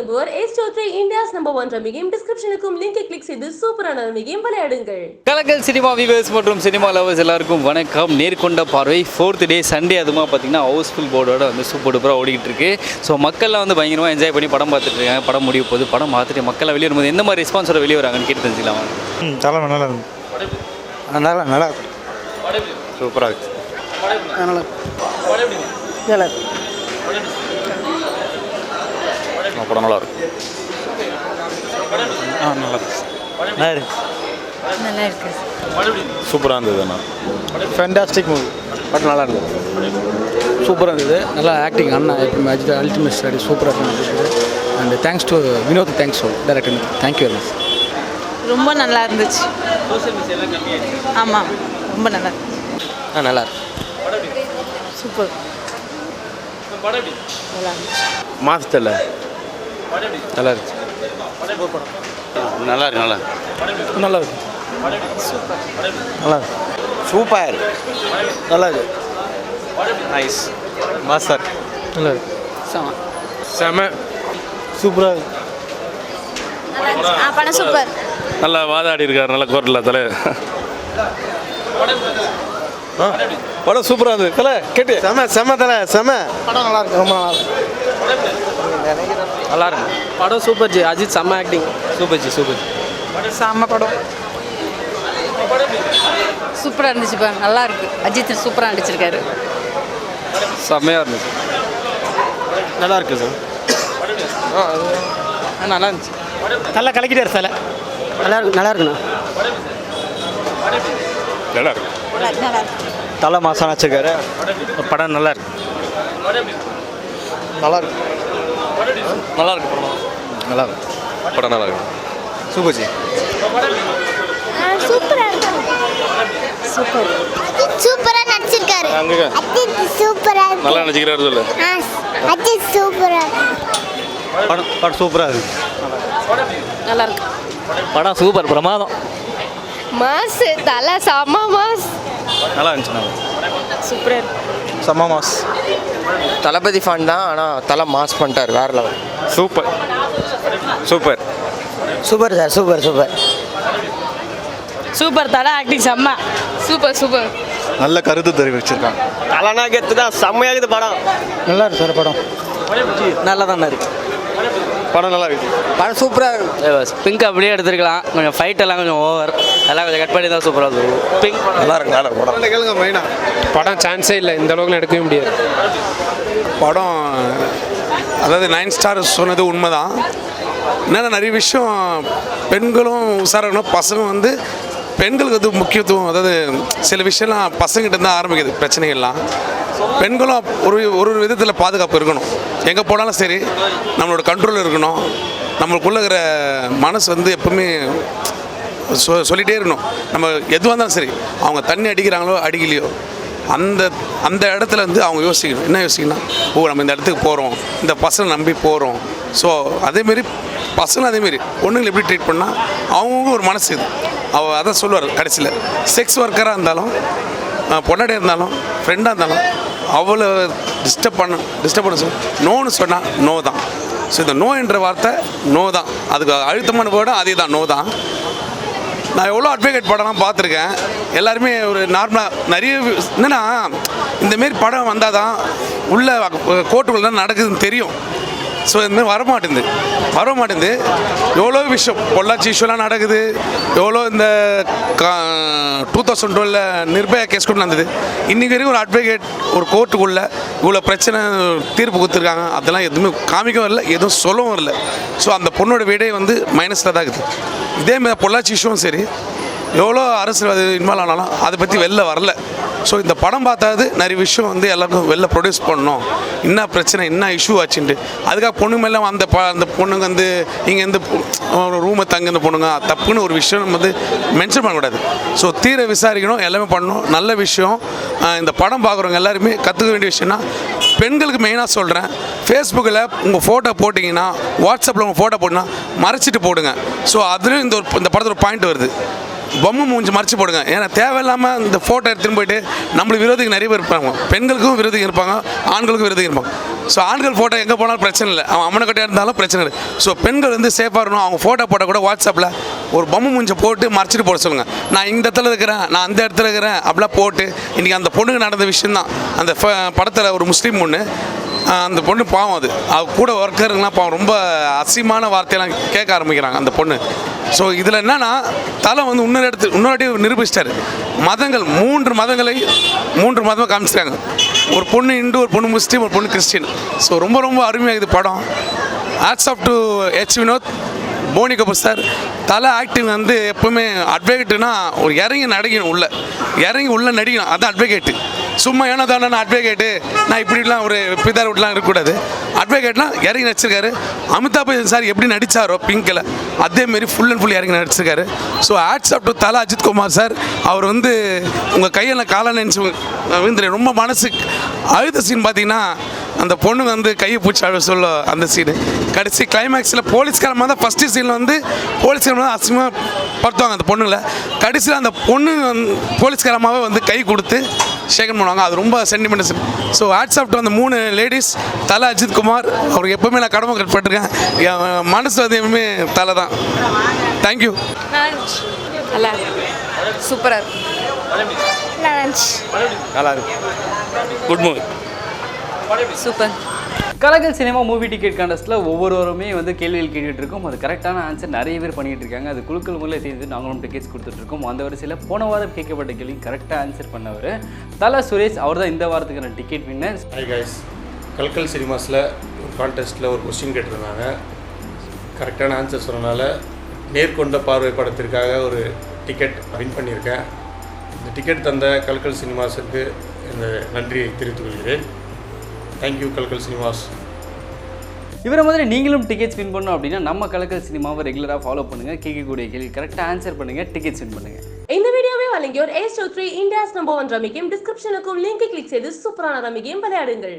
சோத்ரே India's number one ரமிகையும் டிஸ்கிரிப்ஷனுக்கும் லிங்கை கிளிக் செய்து சூப்பரான ரமிகையும் விளையாடுங்கள். கலக்கல் சினிமா வியூவர்ஸ் மற்றும் சினிமா லவர்ஸ் எல்லாருக்கும் வணக்கம். நேர்கொண்ட பார்வை. ஃபோர்த் டே சண்டே அதுமா பார்த்தீங்கன்னா ஹவுஸ்ஃபுல் போர்டோட வந்து சூப்பர் டூப்பராக ஓடிக்கிட்டு இருக்கு ஸோ மக்கள்லாம் வந்து பயங்கரமாக என்ஜாய் பண்ணி படம் பார்த்துட்டு இருக்காங்க. படம் முடிய போகுது. படம் பார்த்துட்டு மக்கள் வெளியே வரும்போது எந்த மாதிரி ரெஸ்பான்ஸோட வெளியே வராங்கன்னு கேட்டு தெரிஞ்சுக்கலாம்? தலைமை நல்லா இருக்கு. நல்லா நல்லா இருக்கு படம் நல்லா இருக்கு ஆ நல்லா இருக்கு நல்லா இருக்கு. நல்லா இருக்கு. சூப்பராக இருந்தது அண்ணா. ஃபேண்டாஸ்டிக் மூவி பட் நல்லா இருந்தது. சூப்பராக இருந்தது. நல்லா ஆக்டிங் அண்ணா எப்பவுமே அஜித் அல்டிமேட் ஸ்டடி சூப்பராக இருந்தது and thanks to Vinoth thanks to director thank you very much ரொம்ப நல்லா இருந்துச்சு. ஆமாம் ரொம்ப நல்லா ஆ நல்லா இருக்கு. சூப்பர் மாஸ்டர்ல நல்லா இருக்கு நல்லா இருக்கு. நல்லா நல்லா இருக்கு நல்லா இருக்கு சூப்பர். நல்லா இருக்கு நைஸ் மாஸ்டர் நல்லா இருக்கு செம. சூப்பராக இருக்கு. ஆ படம் சூப்பர். நல்லா வாதாடி இருக்கார் நல்ல குரல்ல தலை. படம் சூப்பராக இருந்தது. தலை கேட்டு. செம செம தலை செம. படம் நல்லா இருக்கு ரொம்ப நல்லா இருக்கு. நல்லா இருக்கு. படம் சூப்பர் ஜி அஜித் செம்ம acting super ji super ji. செம்ம படம். சூப்பராக இருந்துச்சுப்பா நல்லா இருக்கு. அஜித் சூப்பராக நடிச்சிருக்காரு. செம்மையாக இருந்துச்சு. நல்லா இருக்கு சார். நல்லா இருந்துச்சு. நல்லா கலக்கிட்டார் சில. நல்லா இருக்கு நல்லா இருக்குண்ணா. நல்லா இருக்கு. நல்லா இருக்கு. தலை மாசம் வச்சிருக்காரு படம் நல்லா இருக்கு. நல்லா இருக்கு நல்லா இருக்கு படம். நல்லா இருக்கு படம் நல்லா இருக்கு சூப்பர் ஜி. சூப்பரா சூப்பர். சூப்பரா நடிச்சிருக்காரு. அங்கே அஜித் சூப்பரா இருக்கு. நல்லா நினச்சிக்கிறாரு சொல்லு. அஜித் சூப்பரா படம் படம் சூப்பராக இருக்கு. நல்லா இருக்கு படம் சூப்பர் பிரமாதம். மாஸ் தலை செம்ம மாஸ் நல்லா இருந்துச்சு சூப்பராக இருக்கு. செம்ம மாஸ் தளபதி ஃபேன் தான் ஆனால் தலை மாஸ் பண்ணிட்டார் வேற level super. Super. Super sir super super. Super தலை ஆக்டிங் செம்ம. Super super. நல்ல கருத்து தெரிவிச்சிருக்காங்க. தலைனா கெத்து தான் செம்மையாகுது படம். நல்லா இருக்கு சார் படம். நல்லா தானே இருக்கு. படம் நல்லா இருக்கு. படம் சூப்பராக இருக்கு. பிங்க் அப்படியே எடுத்துருக்கலாம். கொஞ்சம் ஃபைட் எல்லாம் கொஞ்சம் ஓவர் எல்லாம் கொஞ்சம் கட் பண்ணி தான் சூப்பராக இருக்கும் பிங்க் நல்லா இருக்கு நல்லா படம். கேளுங்க மெயினா படம் சான்ஸே இல்லை. இந்த அளவுக்கு எடுக்கவே முடியாது. படம் அதாவது நைன் ஸ்டார் சொன்னது உண்மைதான். என்னென்ன நிறைய விஷயம் பெண்களும் உசாரணும் பசங்க வந்து பெண்களுக்கு வந்து முக்கியத்துவம் அதாவது சில விஷயம்லாம் பசங்கிட்ட தான் ஆரம்பிக்குது பிரச்சனைகள்லாம். பெண்களும் ஒரு ஒரு விதத்தில் பாதுகாப்பு இருக்கணும். எங்கே போனாலும் சரி நம்மளோட கண்ட்ரோல் இருக்கணும். நம்மளுக்குள்ள இருக்கிற மனசு வந்து எப்பவுமே சொ சொல்லிகிட்டே இருக்கணும். நம்ம எதுவாக இருந்தாலும் சரி அவங்க தண்ணி அடிக்கிறாங்களோ அடிக்கலையோ அந்த அந்த இடத்துல வந்து அவங்க யோசிக்கணும். என்ன யோசிக்கணும் ஓ நம்ம இந்த இடத்துக்கு போகிறோம் இந்த பசங்களை நம்பி போகிறோம் ஸோ அதேமாரி பசங்களும் அதேமாரி பொண்ணுங்களை எப்படி ட்ரீட் பண்ணால் அவங்கவுங்க ஒரு மனசு இது. அவ அதான் சொல்லுவார் கடைசியில் செக்ஸ் ஒர்க்கராக இருந்தாலும் பொண்டாட்டியாக இருந்தாலும் ஃப்ரெண்டாக இருந்தாலும் அவ்வளோ டிஸ்டர்ப் பண்ண டிஸ்டர்ப் பண்ண சொல்லி. நோன்னு சொன்னால் நோ தான். ஸோ இந்த நோ என்ற வார்த்தை நோ தான். அதுக்கு அழுத்தமான போட அதே தான் நோ தான். நான் எவ்வளோ அட்வொகேட் படம்லாம் பார்த்துருக்கேன். எல்லாருமே ஒரு நார்மலாக நிறைய என்னென்னா இந்தமாரி படம் வந்தால் தான் உள்ள கோர்ட்டுக்குள்ள நடக்குதுன்னு தெரியும். ஸோ இந்தமாதிரி வரமாட்டேங்குது. வர மாட்டேங்குது எவ்வளோ விஷயம்? பொள்ளாச்சி இஷ்யூலாம் நடக்குது. எவ்வளோ இந்த கா டூ தௌசண்ட் டுவெலில் நிர்பயா கேஸ் கூட நடந்தது. இன்றைக்கி வரைக்கும் ஒரு அட்வொகேட் ஒரு கோர்ட்டுக்குள்ளே இவ்வளோ பிரச்சனை தீர்ப்பு கொடுத்துருக்காங்க. அதெல்லாம் எதுவுமே காமிக்கவும் இல்லை எதுவும் சொல்லவும் இல்லை. ஸோ அந்த பொண்ணோட வீடே வந்து மைனஸில் தான் இருக்குது. இதே மாதிரி பொள்ளாச்சி இஷ்யூவும் சரி. எவ்வளோ அரசியல் இன்வால்வ் ஆனாலும் அதை பற்றி வெளில வரல. ஸோ இந்த படம் பார்த்தாது நிறைய விஷயம் வந்து எல்லாருக்கும் வெளில ப்ரொடியூஸ் பண்ணணும். என்ன பிரச்சனை என்ன இஷ்யூ ஆச்சுன்ட்டு. அதுக்காக பொண்ணு மேலே அந்த ப அந்த பொண்ணுங்க வந்து இங்கே இருந்து ரூமை தங்குன பொண்ணுங்க தப்புன்னு ஒரு விஷயம் நம்ம வந்து மென்ஷன் பண்ணக்கூடாது. ஸோ தீர விசாரிக்கணும் எல்லாமே பண்ணணும் நல்ல விஷயம். இந்த படம் பார்க்குறவங்க எல்லாருமே கற்றுக்க வேண்டிய விஷயம்னா பெண்களுக்கு மெயினாக சொல்கிறேன் ஃபேஸ்புக்கில் உங்கள் ஃபோட்டோ போட்டிங்கன்னா வாட்ஸ்அப்பில் உங்கள் ஃபோட்டோ போட்டிங்கன்னா மறைச்சிட்டு போடுங்க. ஸோ அதுலேயும் இந்த ஒரு இந்த படத்தில் ஒரு பாயிண்ட் வருது. பொம்மை மூஞ்சி மறைச்சு போடுங்க. ஏன்னா தேவையில்லாமல் இந்த ஃபோட்டோ எடுத்துன்னு போயிட்டு நம்மளுக்கு விரோதிகள் நிறைய பேர் இருப்பாங்க. பெண்களுக்கும் விரோதிகள் இருப்பாங்க ஆண்களுக்கும் விரோதிகள் இருப்பாங்க. ஸோ ஆண்கள் ஃபோட்டோ எங்கே போனாலும் பிரச்சனை இல்லை. அவன் அம்மனை கட்டியாக இருந்தாலும் பிரச்சனை இல்லை. ஸோ பெண்கள் வந்து சேஃபாக இருக்கணும். அவங்க ஃபோட்டோ போட்டால் கூட வாட்ஸ்அப்பில் ஒரு பொம்மை மூஞ்சை போட்டு மறைச்சிட்டு போட சொல்லுங்கள் நான் இந்த இடத்துல இருக்கிறேன் நான் அந்த இடத்துல இருக்கிறேன் அப்படிலாம் போட்டு இன்றைக்கி அந்த பொண்ணுக்கு நடந்த விஷயம்தான். அந்த படத்தில் ஒரு முஸ்லீம் பொண்ணு அந்த பொண்ணு பாவம் அது. அவ கூட ஒர்க்கருங்களாம் பாவம். ரொம்ப அசிமான வார்த்தையெல்லாம் கேட்க ஆரம்பிக்கிறாங்க அந்த பொண்ணு. ஸோ இதில் என்னன்னா தலை வந்து இன்னொரு இடத்து இன்னொரு நிரூபிச்சிட்டாரு. மதங்கள் மூன்று மதங்களை மூன்று மதமாக காமிச்சிட்டாங்க. ஒரு பொண்ணு இந்து ஒரு பொண்ணு முஸ்லீம் ஒரு பொண்ணு கிறிஸ்டின். ஸோ ரொம்ப ரொம்ப அருமையாக இது படம். Hats off to H Vinoth Boney Kapoor sir Thala acting வந்து எப்பவுமே அட்வொகேட்டுனா ஒரு இறங்கி நடிக்கணும் உள்ள. இறங்கி உள்ள நடிக்கணும். அதான் அட்வொகேட்டு சும்மா ஏன்னா தானே நான் அட்வொகேட்டு நான் இப்படிலாம் ஒரு பிதார் விட்டுலாம் இருக்கக்கூடாது. அட்வொகேட்லாம் இறங்கி நடிச்சிருக்காரு. அமிதாப் பச்சன் சார் எப்படி நடித்தாரோ பிங்கில் அதேமாரி ஃபுல் அண்ட் ஃபுல் இறங்கி நடிச்சிருக்காரு. ஸோ ஆட்ஸ் அப் டு தலா அஜித் குமார் சார். அவர் வந்து உங்கள் கையில் காலை நினச்சி ரொம்ப மனசு அழுத சீன் பார்த்தீங்கன்னா அந்த பொண்ணு வந்து கையை பூச்சி அழ சொல்ல அந்த சீனு கடைசி கிளைமேக்ஸில் போலீஸ்காரமாக தான் ஃபஸ்ட்டு சீனில் வந்து போலீஸ்காரமாக தான் அசிங்கமாக படுத்துவாங்க அந்த பொண்ணுங்களை. கடைசியில் அந்த பொண்ணு வந்து போலீஸ்காரமாகவே வந்து கை கொடுத்து ஷேகன் பண்ணுவாங்க. அது ரொம்ப சென்டிமெண்ட் ஸோ வாட்ஸ்அப் அந்த மூணு லேடிஸ் தலை அஜித் குமார் அவருக்கு எப்பவுமே நான் கடமை கட்டுப்பட்டிருக்கேன் என் மனசு வந்து எப்பவுமே தலை தான். தேங்க்யூ நல்லா இருக்கு. சூப்பராக இருக்கு. நல்லா இருந்துச்சு. நல்லா இருக்கு. Good movie super Kalakkal cinema movie ticket கண்டஸ்ட்டில் ஒவ்வொருவருமே வந்து கேள்விகள் கேட்டுட்டு இருக்கோம் அது கரெக்டான ஆன்சர் நிறைய பேர் பண்ணிட்டு இருக்காங்க அது குழுக்கள் முறையில் சேர்ந்து நாங்களும் டிக்கெட்ஸ் கொடுத்துட்ருக்கோம். அந்த வரிசையில் போன வாரம் கேட்கப்பட்ட கேள்வி கரெக்டாக ஆன்சர் பண்ணவர். தலா சுரேஷ் அவர் தான் இந்த வாரத்துக்கான ticket winner hi guys Kalkal சினிமாஸில் ஒரு கான்டெஸ்ட்டில் ஒரு கொஸ்டின் கேட்டிருந்தாங்க. கரெக்டான ஆன்சர் சொன்னனால நேர்கொண்ட பார்வை படத்திற்காக ஒரு டிக்கெட் வின் பண்ணியிருக்கேன். இந்த டிக்கெட் தந்த கல்கல் சினிமாஸுக்கு இந்த நன்றியை தெரிவித்துக் கொள்கிறேன். தேங்க்யூ கல்கல் சினிமாஸ் இவரை மாதிரி நீங்களும் டிக்கெட்ஸ் வின் பண்ணணும் அப்படின்னா நம்ம கலக்கல் சினிமாவை ரெகுலராக ஃபாலோ பண்ணுங்கள் கேட்கக்கூடிய கேள்வி கரெக்டாக ஆன்சர் பண்ணுங்கள் டிக்கெட்ஸ் வின் பண்ணுங்கள் இந்த வீடியோவை வழங்கியோர் A two three India's number one rummy game டிஸ்கிரிப்ஷனுக்கும் லிங்கை கிளிக் செய்து சூப்பரான ரமி கேம் விளையாடுங்கள்.